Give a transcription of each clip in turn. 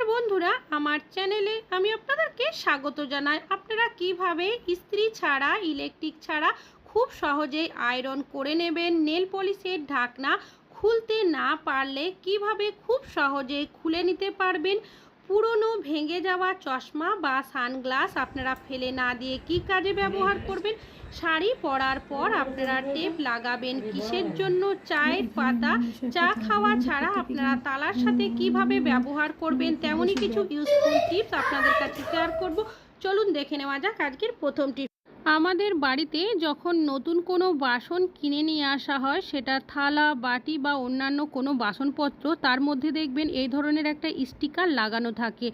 নমস্কার বন্ধুরা, আমার চ্যানেলে আমি আপনাদেরকে স্বাগত জানাই। আপনারা কীভাবে ইস্ত্রি ছাড়া, ইলেকট্রিক ছাড়া খুব সহজেই আয়রন করে নেবেন, নেল পলিশের ঢাকনা খুলতে না পারলে কীভাবে খুব সহজে খুলে নিতে পারবেন? পুরনো ভেঙে যাওয়া চশমা বা সানগ্লাস আপনারা ফেলে না দিয়ে কি কাজে ব্যবহার করবেন? শাড়ি পরার পর আপনারা টেপ লাগাবেন কিসের জন্য? চায়ের পাতা চা খাওয়া ছাড়া আপনারা তালার সাথে কীভাবে ব্যবহার করবেন? তেমনই কিছু ইউজফুল টিপস আপনাদের কাছে শেয়ার করব। চলুন দেখে নেওয়া যাক আজকের প্রথম টিপ আমাদের বাড়িতে যখন নতুন কোনো বাসন কিনে নিয়ে আসা হয়, সেটা থালা, বাটি বা অন্যান্য কোনো বাসনপত্র, তার মধ্যে দেখবেন এই ধরনের একটা স্টিকার লাগানো থাকে।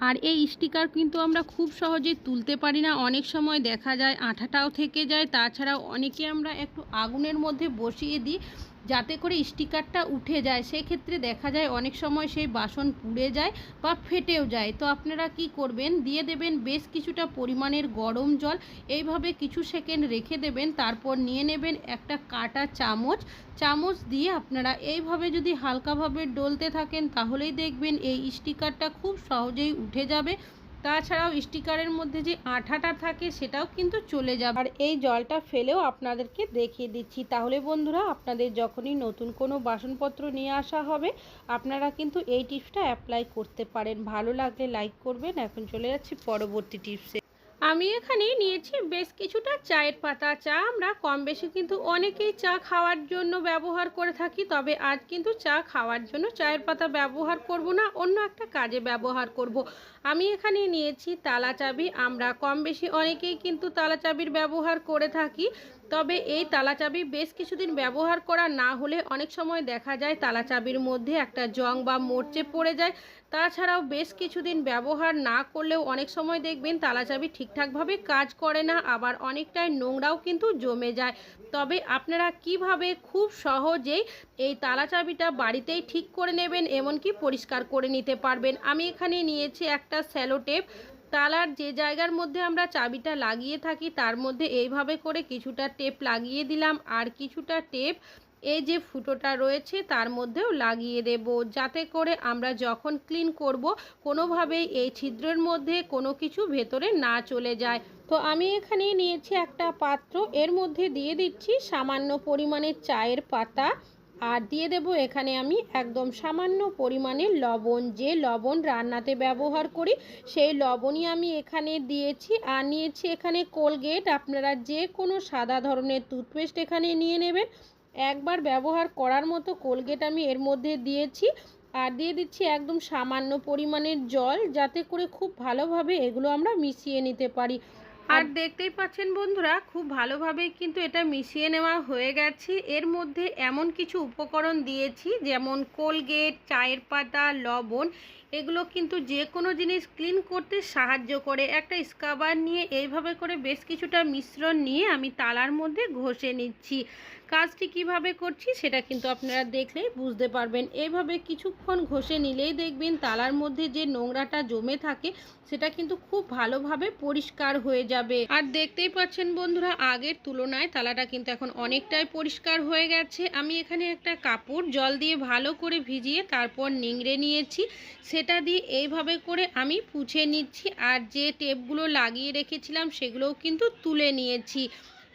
আর এই স্টিকার কিন্তু আমরা খুব সহজে তুলতে পারি না। অনেক সময় দেখা যায় আঠাটাও থেকে যায়। তাছাড়াও অনেকে আমরা একটু আগুনের মধ্যে বসিয়ে দিই। যাতে করে স্টিকারটা উঠে যায়। সেক্ষেত্রে দেখা যায় অনেক সময় সেই বাসন পুড়ে যায় বা ফেটেও যায়। তো আপনারা কি করবেন? দিয়ে দেবেন বেশ কিছুটা পরিমাণের গরম জল। এইভাবে কিছু সেকেন্ড রেখে দেবেন। তারপর নিয়ে নেবেন একটা কাটা চামচ। চামচ দিয়ে আপনারা এইভাবে যদি হালকাভাবে ডলতে থাকেন, তাহলেই দেখবেন এই স্টিকারটা খুব সহজেই উঠে যাবে। তাছাড়াও স্টিকারের মধ্যে যে আঠাটা থাকে সেটাও কিন্তু চলে যাবে। আর এই জলটা ফেলেও আপনাদেরকে দেখিয়ে দিচ্ছি। তাহলে বন্ধুরা, আপনাদের যখনই নতুন কোনো বাসনপত্র নিয়ে আসা হবে, আপনারা কিন্তু এই টিপসটা অ্যাপ্লাই করতে পারেন। ভালো লাগলে লাইক করবেন। এখন চলে যাচ্ছি পরবর্তী টিপসে। আমি এখানে নিয়েছি বেশ কিছুটা চায়ের পাতা চা আমরা কম বেশি কিন্তু অনেকেই চা খাওয়ার জন্য ব্যবহার করে থাকি, তবে আজ কিন্তু চা খাওয়ার জন্য চায়ের পাতা ব্যবহার করব না, অন্য একটা কাজে ব্যবহার করব। আমি এখানে নিয়েছি তালা চাবি আমরা কম বেশি অনেকেই কিন্তু তালা চাবির ব্যবহার করে থাকি তবে এই তালাচাবি বেশ কিছুদিন ব্যবহার করা না হলে অনেক সময় দেখা যায় তালাচাবির মধ্যে একটা জং বা মোর্চে পড়ে যায়। তাছাড়াও বেশ কিছুদিন ব্যবহার না করলেও অনেক সময় দেখবেন তালাচাবি ঠিকঠাকভাবে কাজ করে না, আবার অনেকটাই নোংরাও কিন্তু জমে যায়। তবে আপনারা কীভাবে খুব সহজেই এই তালাচাবিটা বাড়িতেই ঠিক করে নেবেন এমনকি পরিষ্কার করে নিতে পারবেন? আমি এখানে নিয়েছি একটা স্যালো টেপ তালার যে জায়গার মধ্যে আমরা চাবিটা লাগিয়ে থাকি, তার মধ্যে এইভাবে করে কিছুটা টেপ লাগিয়ে দিলাম। আর কিছুটা টেপ এই যে ফুটোটা রয়েছে, তার মধ্যেও লাগিয়ে দেব। যাতে করে আমরা যখন ক্লিন করব, কোনোভাবেই এই ছিদ্রের মধ্যে কোনো কিছু ভেতরে না চলে যায়। তো আমি এখানে নিয়েছি একটা পাত্র। এর মধ্যে দিয়ে দিচ্ছি সামান্য পরিমাণের চায়ের পাতা। আর দিয়ে দেব এখানে আমি একদম সামান্য পরিমাণে লবণ। যে লবণ রান্নাতে ব্যবহার করি, সেই লবণই আমি এখানে দিয়েছি। আর নিয়েছি এখানে কোলগেট। আপনারা যে কোনো সাদা ধরনের টুথপেস্ট এখানে নিয়ে নেবেন। একবার ব্যবহার করার মতো কোলগেট আমি এর মধ্যে দিয়েছি। আর দিয়ে দিচ্ছি একদম সামান্য পরিমাণের জল, যাতে করে খুব ভালোভাবে এগুলো আমরা মিশিয়ে নিতে পারি। আর দেখতেই পাচ্ছেন বন্ধুরা খুব ভালোভাবে কিন্তু এটা মিশিয়ে নেওয়া হয়ে গেছে। এর মধ্যে এমন কিছু উপকরণ দিয়েছি যেমন কোলগেট চায়ের পাতা লবণ এগুলো কিন্তু যে কোনো জিনিস ক্লিন করতে সাহায্য করে। একটা স্কাবার নিয়ে এইভাবে করে বেশ কিছুটা মিশ্রণ নিয়ে আমি তালার মধ্যে ঘষে নিচ্ছি। কাজটি কীভাবে করছি সেটা কিন্তু আপনারা দেখলেই বুঝতে পারবেন। এইভাবে কিছুক্ষণ ঘষে নিলেই দেখবেন তালার মধ্যে যে নোংরাটা জমে থাকে, সেটা কিন্তু খুব ভালোভাবে পরিষ্কার হয়ে যাবে। আর দেখতেই পাচ্ছেন বন্ধুরা, আগের তুলনায় তালাটা কিন্তু এখন অনেকটাই পরিষ্কার হয়ে গেছে। আমি এখানে একটা কাপড় জল দিয়ে ভালো করে ভিজিয়ে তারপর নিংড়ে নিয়েছি। সেটা দিয়ে এইভাবে করে আমি পুছে নিচ্ছি আর যে টেপগুলো লাগিয়ে রেখেছিলাম সেগুলোও কিন্তু তুলে নিয়েছি।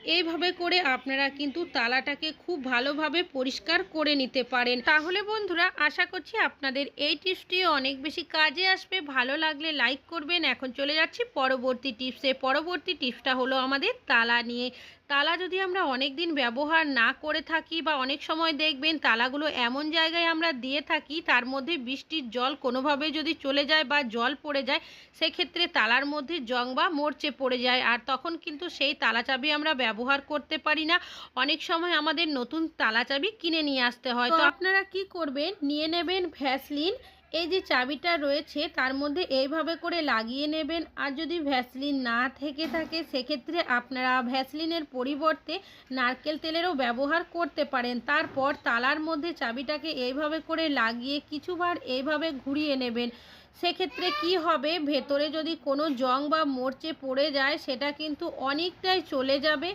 এইভাবে করে আপনারা কিন্তু তালাটাকে খুব ভালোভাবে পরিষ্কার করে নিতে পারেন। তাহলে বন্ধুরা, আশা করছি আপনাদের এই টিপসটি অনেক বেশি কাজে আসবে। ভালো লাগলে লাইক করবেন। এখন চলে যাচ্ছি পরবর্তী টিপসে। পরবর্তী টিপসটা হলো আমাদের তালা নিয়ে। তালা যদি আমরা অনেক দিন ব্যবহার না করে থাকি বা অনেক সময় দেখবেন তালাগুলো এমন জায়গায় আমরা দিয়ে থাকি তার মধ্যে বৃষ্টির জল কোনোভাবে যদি চলে যায় বা জল পড়ে যায় সেক্ষেত্রে তালার মধ্যে জং বা মরচে পড়ে যায়। আর তখন কিন্তু সেই তালা চাবি আমরা ব্যবহার করতে পারি না। অনেক সময় আমাদের নতুন তালা চাবি কিনে নিয়ে আসতে হয়। তো আপনারা কি করবেন? নিয়ে নেবেন ভ্যাসলিন এই যে চাবিটা রয়েছে, তার মধ্যে এইভাবে করে লাগিয়ে নেবেন। আর যদি ভ্যাসলিন না থেকে থাকে, সেক্ষেত্রে আপনারা ভ্যাসলিনের পরিবর্তে নারকেল তেলেরও ব্যবহার করতে পারেন। তারপর তালার মধ্যে চাবিটাকে এইভাবে করে লাগিয়ে কিছুবার এইভাবে ঘুরিয়ে নেবেন। সেক্ষেত্রে কি হবে? ভেতরে যদি কোনো জং বা মরচে পড়ে যায়, সেটা কিন্তু অনেকটাই চলে যাবে।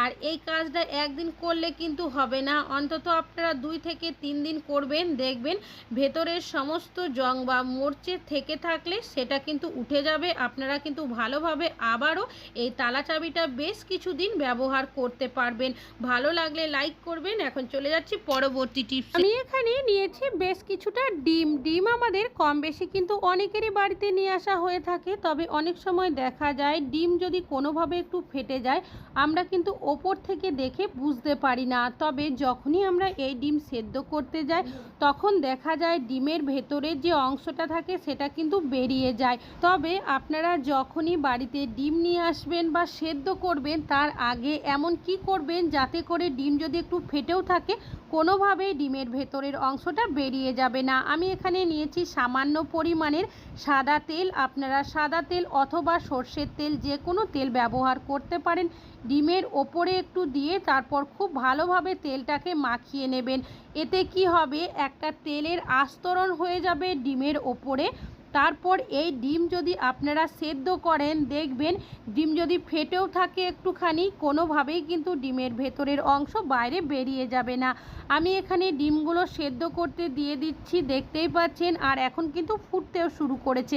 আর এই কাজটা একদিন করলে কিন্তু হবে না। অন্তত আপনারা দুই থেকে তিন দিন করবেন, দেখবেন ভেতরের সমস্ত জং বা মরচে থেকে থাকলে সেটা কিন্তু উঠে যাবে। আপনারা কিন্তু ভালোভাবে আবারও এই তালা চাবিটা বেশ কিছুদিন ব্যবহার করতে পারবেন। ভালো লাগলে লাইক করবেন। এখন চলে যাচ্ছি পরবর্তী টিপস। আমি এখানে নিয়েছি বেশ কিছুটা ডিম। ডিম আমাদের কম বেশি কিন্তু অনেকেরই বাড়িতে নিয়ে আসা হয়ে থাকে, তবে অনেক সময় দেখা যায় ডিম যদি কোনোভাবে একটু ফেটে যায়, আমরা কিন্তু ওপর থেকে দেখে বুঝতে পারি না। তবে যখনই আমরা এই ডিম সেদ্ধ করতে যাই, তখন দেখা যায় ডিমের ভেতরে যে অংশটা থাকে সেটা কিন্তু বেরিয়ে যায়। তবে আপনারা যখনই বাড়িতে ডিম নিয়ে আসবেন বা সেদ্ধ করবেন, তার আগে এমন কি করবেন যাতে করে ডিম যদি একটু ফেটেও থাকে কোনোভাবেই ডিমের ভেতরের অংশটা বেরিয়ে যাবে না। আমি এখানে নিয়েছি সামান্য পরিমাণের সাদা তেল। আপনারা সাদা তেল অথবা সর্ষের তেল যে কোনো তেল ব্যবহার করতে পারেন। ডিমের ওপরে একটু দিয়ে তারপর খুব ভালোভাবে তেলটাকে মাখিয়ে নেবেন। এতে কি হবে? একটা তেলের আস্তরণ হয়ে যাবে ডিমের ওপরে। তারপর এই ডিম যদি আপনারা সেদ্ধ করেন, দেখবেন ডিম যদি ফেটেও থাকে একটুখানি, কোনোভাবেই কিন্তু ডিমের ভেতরের অংশ বাইরে বেরিয়ে যাবে না। আমি এখানে ডিমগুলো সেদ্ধ করতে দিয়ে দিচ্ছি, দেখতেই পাচ্ছেন, আর এখন কিন্তু ফুটতেও শুরু করেছে।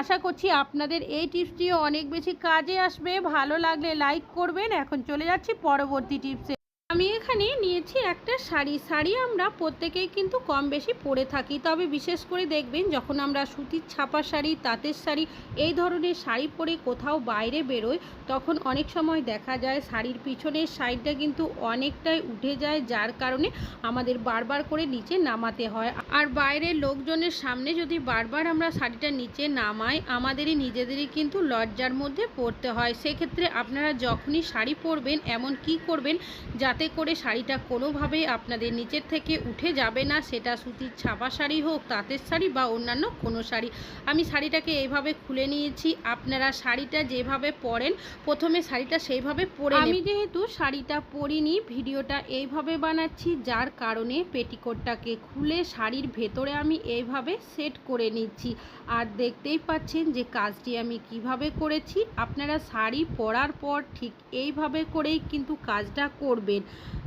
আশা করছি আপনাদের এই টিপসটিও অনেক বেশি কাজে আসবে। ভালো লাগলে লাইক করবেন। এখন চলে যাচ্ছি পরবর্তী টিপসে। আমি এখানে নিয়েছি একটা শাড়ি। শাড়ি আমরা প্রত্যেকেই কিন্তু কম বেশি পরে থাকি। তবে বিশেষ করে দেখবেন, যখন আমরা সুতির ছাপা শাড়ি, তাঁতের শাড়ি এই ধরনের শাড়ি পরে কোথাও বাইরে বেরোই, তখন অনেক সময় দেখা যায় শাড়ির পিছনের সাইডটা কিন্তু অনেকটাই উঠে যায়, যার কারণে আমাদের বারবার করে নিচে নামাতে হয়। আর বাইরের লোকজনের সামনে যদি বারবার আমরা শাড়িটা নিচে নামাই, আমাদেরই নিজেদেরই কিন্তু লজ্জার মধ্যে পড়তে হয়। সেক্ষেত্রে আপনারা যখনই শাড়ি পরবেন, এমন কি করবেন যাতে করে শাড়িটা কোনোভাবেই আপনাদের নিচের থেকে উঠে যাবে না। সেটা সুতির ছাপা শাড়ি হোক তাঁতের শাড়ি বা অন্যান্য কোনো শাড়ি। আমি শাড়িটাকে এইভাবে খুলে নিয়েছি। আপনারা শাড়িটা যেভাবে পরেন প্রথমে শাড়িটা সেইভাবে পরে আমি যেহেতু শাড়িটা পরিনি ভিডিওটা এইভাবে বানাচ্ছি যার কারণে পেটিকোটটাকে খুলে শাড়ির ভেতরে আমি এইভাবে সেট করে নিচ্ছি। আর দেখতেই পাচ্ছেন যে কাজটি আমি কীভাবে করেছি। আপনারা শাড়ি পরার পর ঠিক এইভাবে করেই কিন্তু কাজটা করবেন।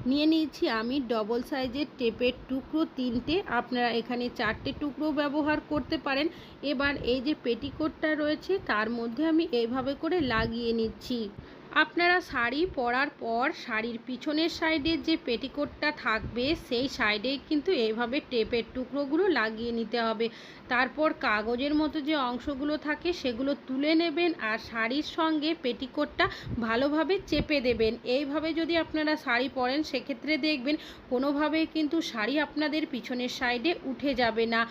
নিয়ে নিয়েছি আমি ডবল সাইজের টেপের টুকরো তিনটে। আপনারা এখানে চারটে টুকরো ব্যবহার করতে পারেন। এবার এই যে পেটিকোটটা রয়েছে, তার মধ্যে আমি এইভাবে করে লাগিয়ে নিচ্ছি। আপনারা শাড়ি পরার পর শাড়ির পিছনের সাইডে যে পেটিকোটটা থাকবে, সেই সাইডে কিন্তু এইভাবে টেপের টুকরোগুলো লাগিয়ে নিতে হবে। তারপর কাগজের মতো যে অংশগুলো থাকে, সেগুলো তুলে নেবেন আর শাড়ির সঙ্গে পেটিকোটটা ভালোভাবে চেপে দেবেন। এইভাবে যদি আপনারা শাড়ি পরেন, সেক্ষেত্রে দেখবেন কোনোভাবেই কিন্তু শাড়ি আপনাদের পিছনের সাইডে উঠে যাবে না।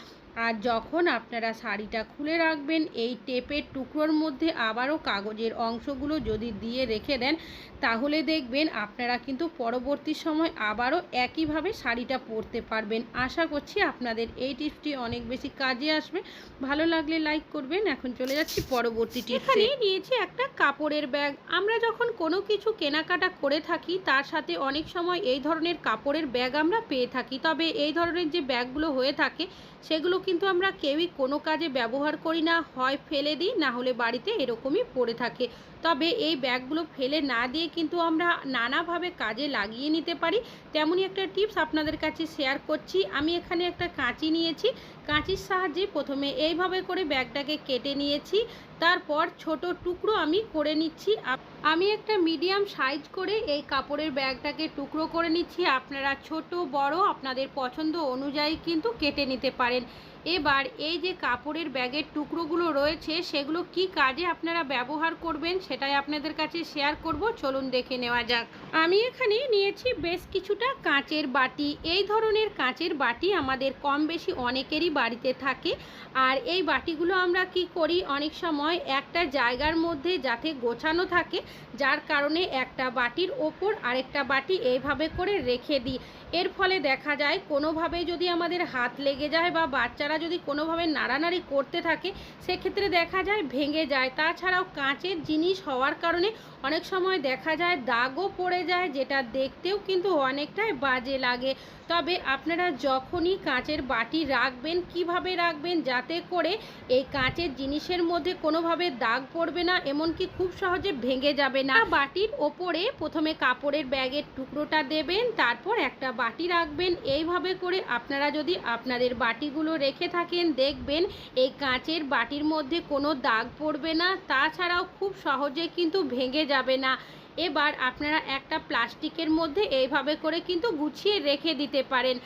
আর যখন আপনারা শাড়িটা খুলে রাখবেন, এই টেপের টুকরোর মধ্যে আবারও কাগজের অংশগুলো যদি দিয়ে রেখে দেন, তাহলে দেখবেন আপনারা কিন্তু পরবর্তী সময় আবারও একইভাবে শাড়িটা পরতে পারবেন। আশা করছি আপনাদের এই টিপসটি অনেক বেশি কাজে আসবে। ভালো লাগলে লাইক করবেন। এখন চলে যাচ্ছি পরবর্তী এখানে নিয়েছি একটা কাপড়ের ব্যাগ। আমরা যখন কোনো কিছু কেনাকাটা করে থাকি, তার সাথে অনেক সময় এই ধরনের কাপড়ের ব্যাগ আমরা পেয়ে থাকি। তবে এই ধরনের যে ব্যাগগুলো হয়ে থাকে সেগুলো কিন্তু আমরা কেউই কোনো কাজে ব্যবহার করি না, হয় ফেলে দিই, না হলে বাড়িতে এরকমই পড়ে থাকে। তবে এই ব্যাগগুলো ফেলে না দিয়ে কিন্তু আমরা নানাভাবে কাজে লাগিয়ে নিতে পারি। তেমনই একটা টিপস আপনাদের কাছে শেয়ার করছি। আমি এখানে একটা কাঁচি নিয়েছি। কাঁচির সাহায্যে প্রথমে এইভাবে করে ব্যাগটাকে কেটে নিয়েছি। তারপর ছোট টুকরো আমি করে নিচ্ছি। আমি একটা মিডিয়াম সাইজ করে এই কাপড়ের ব্যাগটাকে টুকরো করে নিচ্ছি। আপনারা ছোট, বড়, আপনাদের পছন্দ অনুযায়ী কিন্তু কেটে নিতে পারেন। এবার এই যে কাপড়ের ব্যাগের টুকরোগুলো রয়েছে, সেগুলো কি কাজে আপনারা ব্যবহার করবেন সেটাই আপনাদের কাছে শেয়ার করব। চলুন দেখে নেওয়া যাক। আমি এখানে নিয়েছি বেশ কিছুটা কাঁচের বাটি। এই ধরনের কাঁচের বাটি আমাদের কম বেশি অনেকেরই বাড়িতে থাকে। আর এই বাটিগুলো আমরা কি করি? অনেক সময় একটা জায়গার মধ্যে যাতে গোছানো থাকে, যার কারণে একটা বাটির ওপর আরেকটা বাটি এইভাবে করে রেখে দিই। এর ফলে দেখা যায় কোনোভাবে যদি আমাদের হাত লেগে যায় বা বাচ্চারা যদি কোনোভাবে নাড়ানাড়ি করতে থাকে, সেক্ষেত্রে দেখা যায় ভেঙে যায়। তাছাড়াও কাঁচের জিনিস হওয়ার কারণে অনেক সময় দেখা যায় দাগও পড়ে যায়, যেটা দেখতেও কিন্তু অনেকটাই বাজে লাগে। তবে আপনারা যখনই কাঁচের বাটি রাখবেন, কীভাবে রাখবেন যাতে করে এই কাঁচের জিনিসের মধ্যে কোনোভাবে দাগ পড়বে না, এমনকি খুব সহজে ভেঙে যাবে না। বাটির ওপরে প্রথমে কাপড়ের ব্যাগের টুকরোটা দেবেন, তারপর একটা বাটি রাখবেন। এইভাবে করে আপনারা যদি আপনাদের বাটিগুলো রেখে থাকেন, দেখবেন এই কাঁচের বাটির মধ্যে কোনো দাগ পড়বে না, তাছাড়াও খুব সহজে কিন্তু ভেঙে যাবে না। এবার আপনারা একটা প্লাস্টিকের মধ্যে এইভাবে করে কিন্তু গুছিয়ে রেখে দিতে পারেন।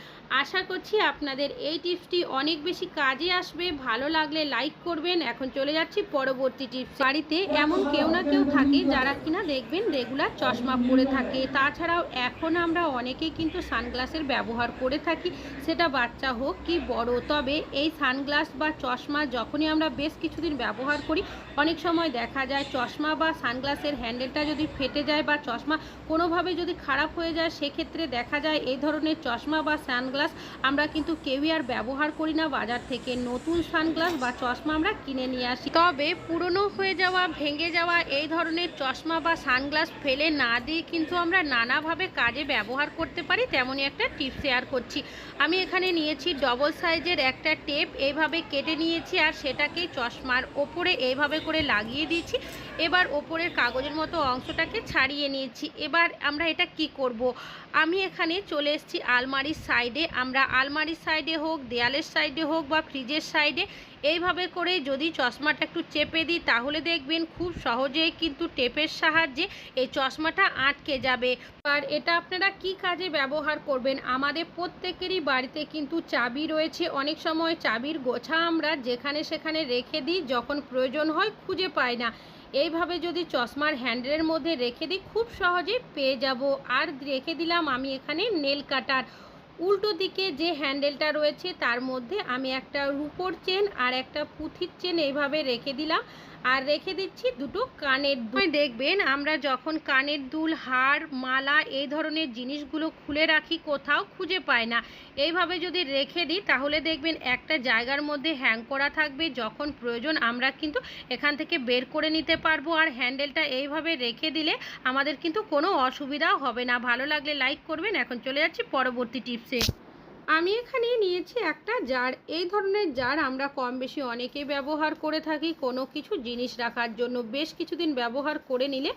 আশা করছি আপনাদের এই টিপসটি অনেক বেশি কাজে আসবে। ভালো লাগলে লাইক করবেন। এখন চলে যাচ্ছি পরবর্তী টিপস। বাড়িতে এমন কেউ না কেউ থাকে যারা কিনা দেখবেন রেগুলার চশমা পরে থাকে। তাছাড়াও এখন আমরা অনেকেই কিন্তু সানগ্লাসের ব্যবহার করে থাকি। সেটা বাচ্চা হোক কি বড়। তবে এই সানগ্লাস বা চশমা যখনই আমরা বেশ কিছুদিন ব্যবহার করি, অনেক সময় দেখা যায় চশমা বা সানগ্লাসের হ্যান্ডেলটা যদি ফেটে যায় বা চশমা কোনোভাবে যদি খারাপ হয়ে যায়, সেক্ষেত্রে দেখা যায় এই ধরনের চশমা বা সানগ্লাস আমরা কিন্তু কেউই আর ব্যবহার করি না বাজার থেকে। নতুন সানগ্লাস বা চশমা আমরা কিনে নিয়ে আসি। তবে পুরনো হয়ে যাওয়া, ভেঙে যাওয়া এই ধরনের চশমা বা সানগ্লাস ফেলে না দিয়ে কিন্তু আমরা নানাভাবে কাজে ব্যবহার করতে পারি, তেমনই একটা টিপ শেয়ার করছি। আমি এখানে নিয়েছি ডবল সাইজের একটা টেপ এইভাবে কেটে নিয়েছি আর সেটাকে চশমার ওপরে এইভাবে করে লাগিয়ে দিয়েছি। এবার ওপরের কাগজের মতো অংশটাকে ছাড়িয়ে নিয়েছি। এবার আমরা এটা কি করব। আমি এখানে চলে এসেছি আলমারির সাইডে। আমরা আলমারির সাইডে হোক, দেয়ালের সাইডে হোক বা ফ্রিজের সাইডে এইভাবে করে যদি চশমাটা একটু চেপে দিই, তাহলে দেখবেন খুব সহজেই কিন্তু টেপের সাহায্যে এই চশমাটা আটকে যাবে। আর এটা আপনারা কি কাজে ব্যবহার করবেন? আমাদের প্রত্যেকেরই বাড়িতে কিন্তু চাবি রয়েছে। অনেক সময় চাবির গোছা আমরা যেখানে সেখানে রেখে দিই, যখন প্রয়োজন হয় খুঁজে পাই না। এইভাবে যদি চশমার হ্যান্ডেলের মধ্যে রেখে দিই, খুব সহজেই পেয়ে যাব। আর রেখে দিলাম আমি এখানে নেল কাটার। উল্টো দিকে যে হ্যান্ডেলটা রয়েছে তার মধ্যে আমি একটা রুপোর চেন আর একটা পুঁথির চেন এইভাবে রেখে দিলাম। আর রেখে দিচ্ছি দুটো কানের দুল। দেখবেন আমরা যখন কানের দুল, হার, মালা এই ধরনের জিনিসগুলো খুলে রাখি, কোথাও খুঁজে পাই না। এইভাবে যদি রেখে দিই, তাহলে দেখবেন একটা জায়গার মধ্যে হ্যাং করা থাকবে। যখন প্রয়োজন, আমরা কিন্তু এখান থেকে বের করে নিতে পারব। আর হ্যান্ডেলটা এইভাবে রেখে দিলে আমাদের কিন্তু কোনো অসুবিধাও হবে না। ভালো লাগলে লাইক করবেন। এখন চলে যাচ্ছি পরবর্তী টিপসে। আমি এখানে নিয়েছি একটা জার এই ধরনের জার আমরা কম বেশি অনেকে ব্যবহার করে থাকি। কোনো কিছু জিনিস রাখার জন্য বেশ কিছুদিন ব্যবহার করে নিলে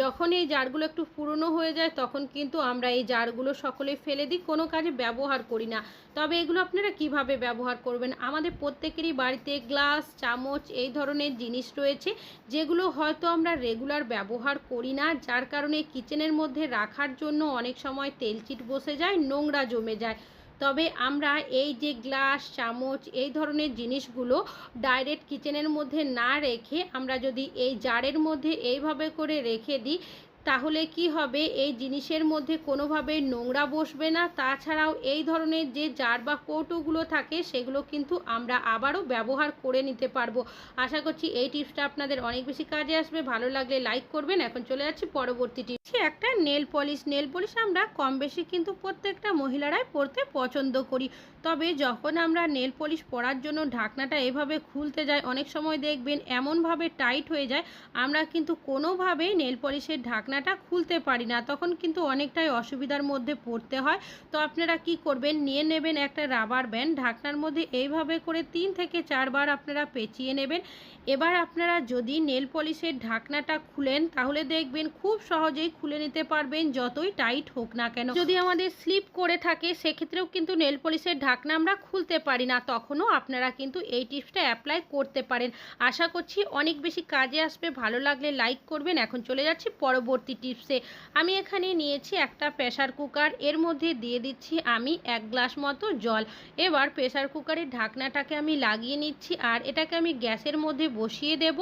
যখন এই জারগুলো একটু পুরনো হয়ে যায়, তখন কিন্তু আমরা এই জারগুলো সকলে ফেলে দিই, কোনো কাজে ব্যবহার করি না। তবে এগুলো আপনারা কীভাবে ব্যবহার করবেন? আমাদের প্রত্যেকেরই বাড়িতে গ্লাস চামচ এই ধরনের জিনিস রয়েছে, যেগুলো হয়তো আমরা রেগুলার ব্যবহার করি না। যার কারণে কিচেনের মধ্যে রাখার জন্য অনেক সময় তেলচিট বসে যায়, নোংরা জমে যায়। তবে আমরা এই যে গ্লাস, চামচ, এই ধরনের জিনিসগুলো ডাইরেক্ট কিচেনের মধ্যে না রেখে আমরা যদি এই জারের মধ্যে এইভাবে করে রেখে দিই তাহলে কি হবে? এই জিনিসের মধ্যে কোনোভাবে নোংরা বসবে না। তাছাড়াও এই ধরনের যে জার বা কৌটোগুলো থাকে, সেগুলো কিন্তু আমরা আবারও ব্যবহার করে নিতে পারব। আশা করছি এই টিপসটা আপনাদের অনেক বেশি কাজে আসবে। ভালো লাগলে লাইক করবেন। এখন চলে যাচ্ছি পরবর্তী টিপস। একটা নেল পলিশ। নেল পলিশ আমরা কম বেশি কিন্তু প্রত্যেকটা মহিলারাই পরতে পছন্দ করি। তবে যখন আমরা নেল পলিশ পরার জন্য ঢাকনাটা এভাবে খুলতে যাই, অনেক সময় দেখবেন এমনভাবে টাইট হয়ে যায়। আমরা কিন্তু কোনোভাবেই নেল পলিশের ঢাকনাটা খুলতে পারি না। তখন কিন্তু অনেকটাই অসুবিধার মধ্যে পড়তে হয়। তো আপনারা কি করবেন? নিয়ে নেবেন একটা রাবার ব্যান্ড। ঢাকনার মধ্যে এইভাবে করে তিন থেকে চারবার আপনারা পেঁচিয়ে নেবেন। এবার আপনারা যদি নেল পলিশের ঢাকনাটা খুলেন, তাহলে দেখবেন খুব সহজেই খুলে নিতে পারবেন, যতই টাইট হোক না কেন। যদি আমাদের স্লিপ করে থাকে, সেক্ষেত্রেও কিন্তু নেল পলিশের ঢাকনা আমরা খুলতে পারি না। তখনও আপনারা কিন্তু এই টিপসটা অ্যাপ্লাই করতে পারেন। আশা করছি অনেক বেশি কাজে আসবে। ভালো লাগলে লাইক করবেন। এখন চলে যাচ্ছি পরবর্তী টিপসে। আমি এখানে নিয়েছি একটা প্রেশার কুকার, এর মধ্যে দিয়ে দিচ্ছি আমি এক গ্লাস মতো জল। এবার প্রেশার কুকারের ঢাকনাটাকে আমি লাগিয়ে নিচ্ছি আর এটাকে আমি গ্যাসের মধ্যে বসিয়ে দেব।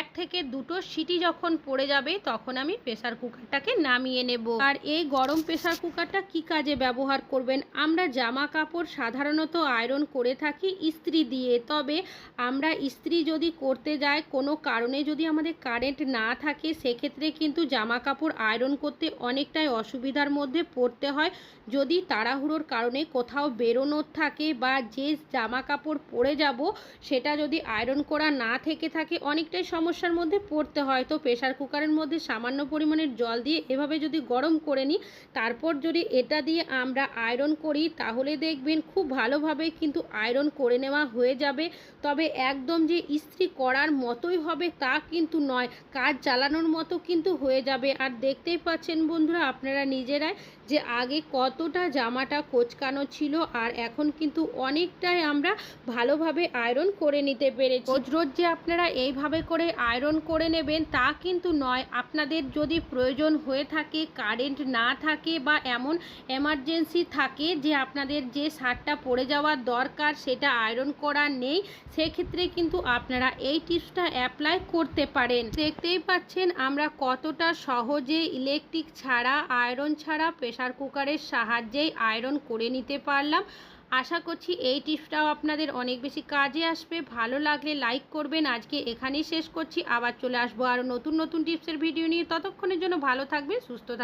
এক থেকে দুটো সিটি যখন পড়ে যাবে তখন আমি প্রেশার কুকারটাকে নামিয়ে নেব। আর এই গরম প্রেশার কুকারটা কি কাজে ব্যবহার করবেন? আমরা জামা কাপড় সাধারণত আয়রন করে থাকি ইস্ত্রি দিয়ে। তবে আমরা ইস্ত্রি যদি করতে যাই, কোনো কারণে যদি আমাদের কারেন্ট না থাকে, সেক্ষেত্রে কিন্তু জামা কাপড় আয়রন করতে অনেকটাই অসুবিধার মধ্যে পড়তে হয়। যদি তাড়াহুড়োর কারণে কোথাও বেরোনোর থাকে বা যে জামা কাপড় পরে যাব, সেটা যদি আয়রন করা না থেকে থাকে, অনেকটাই সমস্যার মধ্যে পড়তে হয়। তো প্রেশার কুকারের মধ্যে সামান্য পরিমাণের জল দিয়ে এভাবে যদি গরম করে নিই, তারপর যদি এটা দিয়ে আমরা আয়রন করি, তাহলে দেখবেন খুব ভালোভাবে কিন্তু আয়রন করে নেওয়া হয়ে যাবে। তবে একদম যে ইস্ত্রি করার মতোই হবে তা কিন্তু নয়। কাজ চালানোর মতো কিন্তু হয়ে যাবে। আর দেখতেই পাচ্ছেন বন্ধুরা, আপনারা নিজেরাই যে আগে কতটা জামাটা কোচকানো ছিল আর এখন কিন্তু অনেকটাই আমরা ভালোভাবে আয়রন করে নিতে পেরেছি। রোজ রোজ যে আপনারা এইভাবে করে আয়রন করে নেবেন তা কিন্তু নয়, আপনাদের যদি প্রয়োজন হয়ে থাকে কারেন্ট না থাকে বা এমন এমার্জেন্সি থাকে যে আপনাদের যে শার্টটা পরে যাওয়ার দরকার সেটা আয়রন করা নেই, সেক্ষেত্রে কিন্তু আপনারা এই টিপসটা অ্যাপ্লাই করতে পারেন। দেখতেই পাচ্ছেন আমরা কতটা সহজে ইলেকট্রিক ছাড়া আয়রন ছাড়া প্রেশার কুকারের সাহায্যেই আয়রন করে নিতে পারলাম। আশা করছি এই টিপসটাও আপনাদের অনেক বেশি কাজে আসবে। ভালো লাগলে লাইক করবেন। আজকে এখানেই শেষ করছি। আবার চলে আসব আর নতুন নতুন টিপসের ভিডিও নিয়ে। ততক্ষণের জন্য ভালো থাকবেন, সুস্থ থাকবেন।